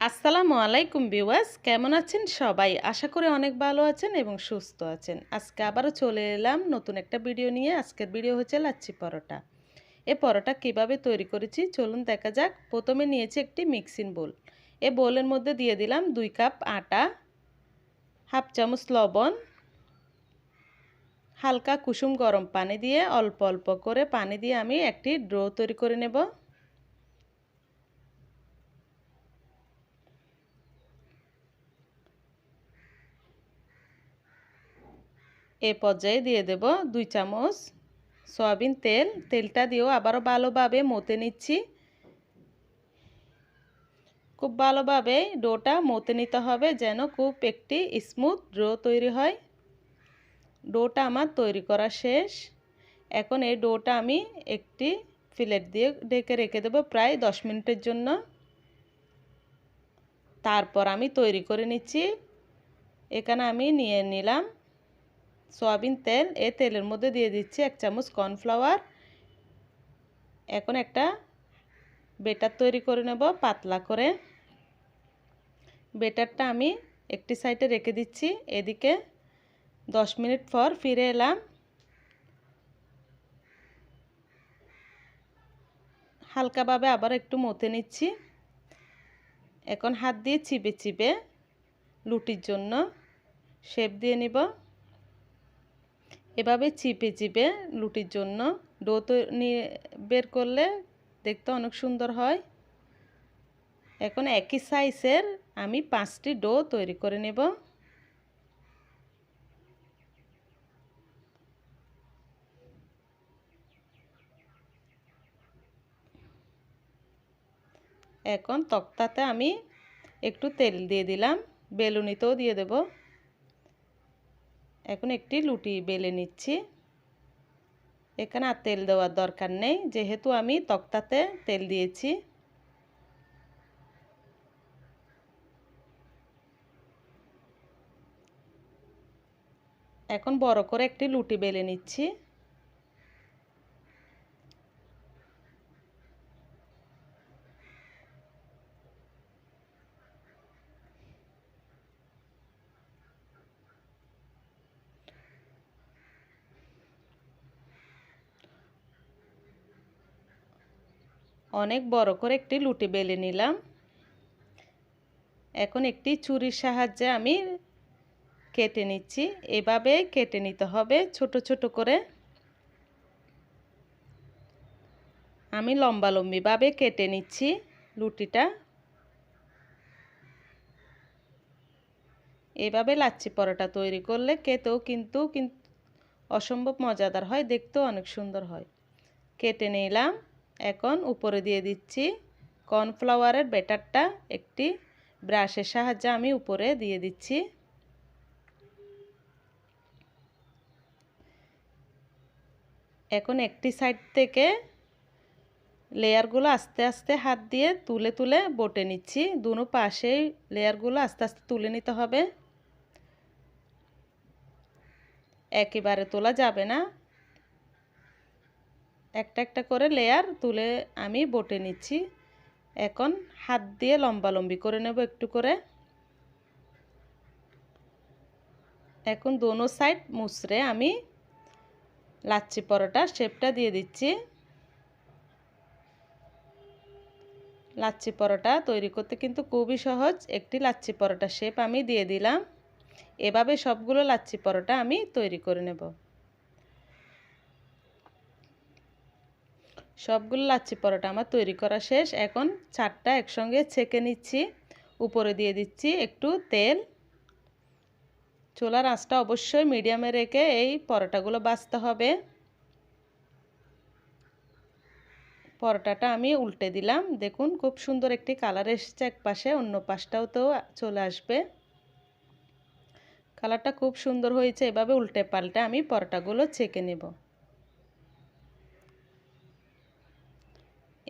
আসসালামু আলাইকুম বিওয়াস কেমন আছেন সবাই? আশা করি অনেক ভালো আছেন এবং সুস্থ আছেন। আজকে আবারও চলে এলাম নতুন একটা ভিডিও নিয়ে। আজকের ভিডিও হচ্ছে লাচ্ছি পরোটা। এ পরোটা কীভাবে তৈরি করেছি? চলুন দেখা যাক। প্রথমে নিয়েছি একটি মিক্সিং বোল। এ বোলের মধ্যে দিয়ে দিলাম দুই কাপ আটা, হাফ চামচ লবণ, হালকা কুসুম গরম পানি দিয়ে অল্প অল্প করে পানি দিয়ে আমি একটি ড্রো তৈরি করে নেব। এ পর্যায়ে দিয়ে দেব দুই চামচ সয়াবিন তেল। তেলটা দিয়েও আবারও ভালোভাবে মতে নিচ্ছি। খুব ভালোভাবে ডোটা মতে নিতে হবে যেন খুব একটি স্মুথ ডো তৈরি হয়। ডোটা আমার তৈরি করা শেষ। এখন এই ডোটা আমি একটি ফিলেট দিয়ে ঢেকে রেখে দেবো প্রায় দশ মিনিটের জন্য। তারপর আমি তৈরি করে নিচ্ছি। এখানে আমি নিয়ে নিলাম সয়াবিন তেল, এ তেলের মধ্যে দিয়ে দিচ্ছি এক চামচ কর্নফ্লাওয়ার। এখন একটা বেটার তৈরি করে নেব, পাতলা করে। বেটারটা আমি একটি সাইডে রেখে দিচ্ছি, এদিকে দশ মিনিট পর ফিরে এলাম। হালকাভাবে আবার একটু মতে নিচ্ছি। এখন হাত দিয়ে চিপে চিপে লুটির জন্য শেপ দিয়ে নিব। এভাবে চিপে চিপে লুটির জন্য ডো নিয়ে বের করলে দেখতে অনেক সুন্দর হয়। এখন একই সাইজের আমি পাঁচটি ডো তৈরি করে নেব। এখন তক্তাতে আমি একটু তেল দিয়ে দিলাম, বেলুনিতেও দিয়ে দেব। এখন একটি লুটি বেলে নিচ্ছি। এখানে আর তেল দেওয়ার দরকার নেই, যেহেতু আমি তক্তাতে তেল দিয়েছি। এখন বড় করে একটি লুটি বেলে নিচ্ছি। অনেক বড় করে একটি লুটি বেলে নিলাম। এখন একটি ছুরির সাহায্যে আমি কেটে নিচ্ছি। এভাবে কেটে নিতে হবে ছোট ছোট করে। আমি লম্বা লম্বিভাবে কেটে নিচ্ছি লুটিটা। এভাবে লাচ্ছি পরোটা তৈরি করলে খেতেও কিন্তু কিন্তু অসম্ভব মজাদার হয়, দেখতেও অনেক সুন্দর হয়। কেটে নিলাম। এখন উপরে দিয়ে দিচ্ছি কর্নফ্লাওয়ারের ব্যাটারটা। একটি ব্রাশের সাহায্যে আমি উপরে দিয়ে দিচ্ছি। এখন একটি সাইড থেকে লেয়ারগুলো আস্তে আস্তে হাত দিয়ে তুলে তুলে বটে নিচ্ছি। দুনো পাশেই লেয়ারগুলো আস্তে আস্তে তুলে নিতে হবে। একেবারে তোলা যাবে না। একটা একটা করে লেয়ার তুলে আমি বটে নিচ্ছি। এখন হাত দিয়ে লম্বা লম্বি করে নেব একটু করে। এখন দোনো সাইড মুসরে আমি লাচ্ছি পরোটা শেপটা দিয়ে দিচ্ছি। লাচ্ছি পরোটা তৈরি করতে কিন্তু খুবই সহজ। একটি লাচ্ছি পরোটা শেপ আমি দিয়ে দিলাম। এভাবে সবগুলো লাচ্ছি পরোটা আমি তৈরি করে নেব। সবগুলো লাচ্ছি পরোটা আমার তৈরি করা শেষ। এখন চারটা একসঙ্গে ছেঁকে নিচ্ছি। উপরে দিয়ে দিচ্ছি একটু তেল। চুলার আঁচটা অবশ্যই মিডিয়ামে রেখে এই পরোটাগুলো বাছতে হবে। পরোটাটা আমি উল্টে দিলাম। দেখুন খুব সুন্দর একটি কালার এসেছে এক পাশে অন্য পাশটাও তো চলে আসবে। কালারটা খুব সুন্দর হয়েছে, এভাবে উল্টে পাল্টে আমি পরোটাগুলো ছেঁকে নেব।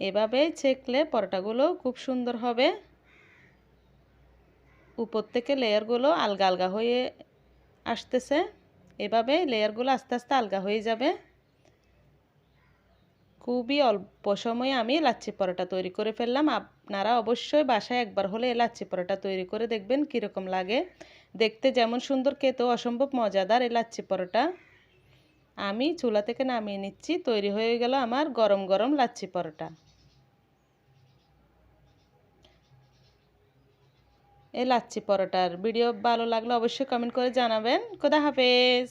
এভাবে ছেঁকলে পরোটাগুলো খুব সুন্দর হবে। উপর থেকে লেয়ারগুলো আলগা আলগা হয়ে আসতেছে। এভাবে লেয়ারগুলো আস্তে আস্তে আলগা হয়ে যাবে। খুবই অল্প সময়ে আমি লাচ্ছি পরোটা তৈরি করে ফেললাম। আপনারা অবশ্যই বাসায় একবার হলে এই লাচ্ছি পরোটা তৈরি করে দেখবেন কীরকম লাগে। দেখতে যেমন সুন্দর, খেতেও অসম্ভব মজাদার এই লাচ্ছি পরোটা। আমি চুলা থেকে নামিয়ে নিচ্ছি, তৈরি হয়ে গেল আমার গরম গরম লাচ্ছি পরোটা। এই লাচ্ছি পরোটার ভিডিও ভালো লাগলে অবশ্যই কমেন্ট করে জানাবেন। খোদা হাফেজ।